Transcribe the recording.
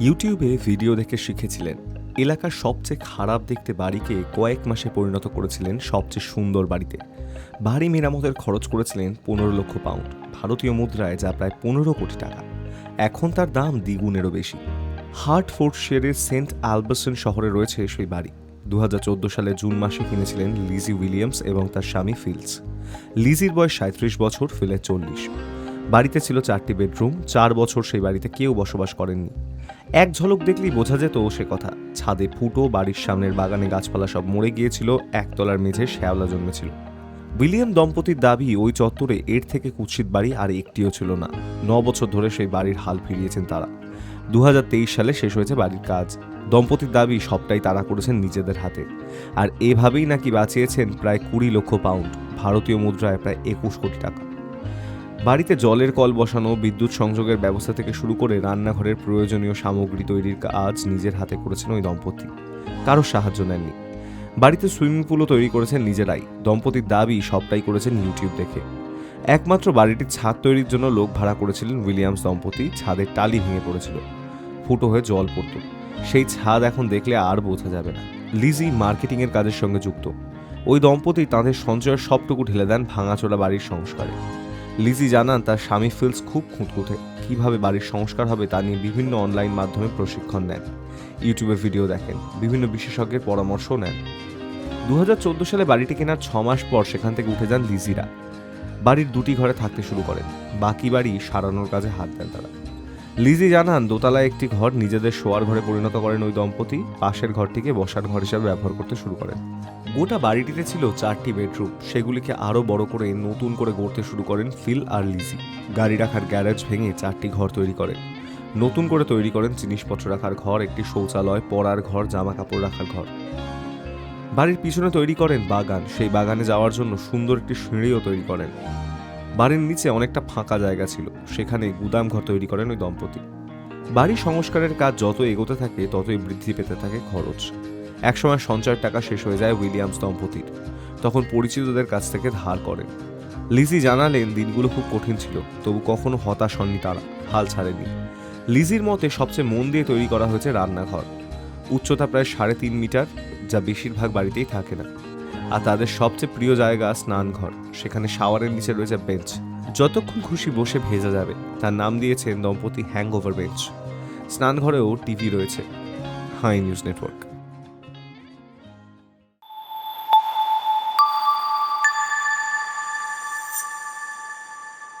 ইউটিউবে ভিডিও দেখে শিখেছিলেন। এলাকার সবচেয়ে খারাপ দেখতে বাড়িকে কয়েক মাসে পরিণত করেছিলেন সবচেয়ে সুন্দর বাড়িতে। বাড়ি মেরামতের খরচ করেছিলেন পনেরো লক্ষ পাউন্ড, ভারতীয় মুদ্রায় যা প্রায় পনেরো কোটি টাকা। এখন তার দাম দ্বিগুণেরও বেশি। হার্টফোর্ড শেয়ারের সেন্ট অ্যালবাসন শহরে রয়েছে সেই বাড়ি। দু হাজার চোদ্দ সালে জুন মাসে কিনেছিলেন লিজি উইলিয়ামস এবং তার স্বামী ফিলস। লিজির বয়স সাঁত্রিশ বছর ফিলের চল্লিশ। বাড়িতে ছিল চারটি বেডরুম, চার বছর সেই বাড়িতে কেউ বসবাস করেননি। এক ঝলক দেখলেই বোঝা যেত সে কথা। ছাদে ফুটো, বাড়ির সামনের বাগানে গাছপালা সব মরে গিয়েছিল, একতলার মেঝে শ্যাওলা জন্মেছিল। উইলিয়াম দম্পতির দাবি, ওই চত্বরে এর থেকে কুৎসিত বাড়ি আর একটিও ছিল না। ন বছর ধরে সেই বাড়ির হাল ফিরিয়েছেন তারা। দু হাজার তেইশ সালে শেষ হয়েছে বাড়ির কাজ। দম্পতির দাবি, সবটাই তারা করেছেন নিজেদের হাতে। আর এভাবেই নাকি বাঁচিয়েছেন প্রায় কুড়ি লক্ষ পাউন্ড। ভারতীয় মুদ্রায় প্রায় একুশ কোটি টাকা। বাড়িতে জলের কল বসানো, বিদ্যুৎ সংযোগের ব্যবস্থা থেকে শুরু করে রান্নাঘরের প্রয়োজনীয় সামগ্রী তৈরির কাজ নিজের হাতে করেছেন ওই দম্পতি। কারও সাহায্য নেননি। বাড়িতে সুইমিং পুলও তৈরি করেছেন নিজেরাই। দম্পতির দাবি সবটাই করেছেন ইউটিউব দেখে। একমাত্র বাড়িটির ছাদ তৈরির জন্য লোক ভাড়া করেছিলেন উইলিয়ামস দম্পতি, ছাদের টালি ভেঙে পড়েছিল। ফুটো হয়ে জল পড়ত। সেই ছাদ এখন দেখলে আর বোঝা যাবে না। লিজি মার্কেটিংয়ের কাজের সঙ্গে যুক্ত। ওই দম্পতি তাঁদের সঞ্চয়ের সবটুকু ঢেলে দেন ভাঙাচোরা বাড়ির সংস্কারে। লিজি জানান, তার স্বামী ফিলস খুব খুঁতখুঁতে কীভাবে বাড়ির সংস্কার হবে তা নিয়ে বিভিন্ন অনলাইন মাধ্যমে প্রশিক্ষণ নেন। ইউটিউবে ভিডিও দেখেন, বিভিন্ন বিশেষজ্ঞের পরামর্শও নেন। দুহাজার চোদ্দ সালে বাড়িটি কেনার ছ মাস পর সেখান থেকে উঠে যান লিজিরা। বাড়ির দুটি ঘরে থাকতে শুরু করেন, বাকি বাড়ি সারানোর কাজে হাত দেন তারা। লিজি জানান, দোতলায় একটি ঘর নিজেদের শোয়ার ঘরে পরিণত করেন ওই দম্পতি, পাশের ঘরটিকে বসার ঘর হিসাবে ব্যবহার করতে শুরু করেন। গোটা বাড়িটিতে ছিল চারটি বেডরুম। সেগুলিকে আরও বড় করে নতুন করে গড়তে শুরু করেন ফিল আর লিজি। গাড়ি রাখার গ্যারেজ ভেঙে চারটি ঘর তৈরি করেন। নতুন করে তৈরি করেন জিনিসপত্র রাখার ঘর, একটি শৌচালয়, পড়ার ঘর জামা কাপড় রাখার ঘর। বাড়ির পিছনে তৈরি করেন বাগান। সেই বাগানে যাওয়ার জন্য সুন্দর একটি সিঁড়িও তৈরি করেন। বাড়ির নিচে অনেকটা ফাঁকা জায়গা ছিল। সেখানে গুদাম ঘর তৈরি করেন ওই দম্পতি। বাড়ি সংস্কারের কাজ যত এগোতে থাকে, ততই বৃদ্ধি পেতে থাকে খরচ। একসময় সঞ্চয়ের টাকা শেষ হয়ে যায় উইলিয়ামস দম্পতির তখন পরিচিতদের কাছ থেকে ধার করেন লিজি জানালেন দিনগুলো খুব কঠিন ছিল, তবু কখনো হতাশ হননি তারা, হাল ছাড়েনি। লিজির মতে সবচেয়ে মন দিয়ে তৈরি করা হয়েছে রান্নাঘর। উচ্চতা প্রায় সাড়ে তিন মিটার, যা বেশিরভাগ বাড়িতেই থাকে না। আর তাদের সবচেয়ে প্রিয় জায়গা স্নানঘর, সেখানে শাওয়ারের নিচে রয়েছে বেঞ্চ। যতক্ষণ খুশি বসে ভেজা যাবে, তার নাম দিয়েছেন দম্পতি হ্যাংওভার বেঞ্চ। স্নানঘরেও টিভি রয়েছে। Hi news network.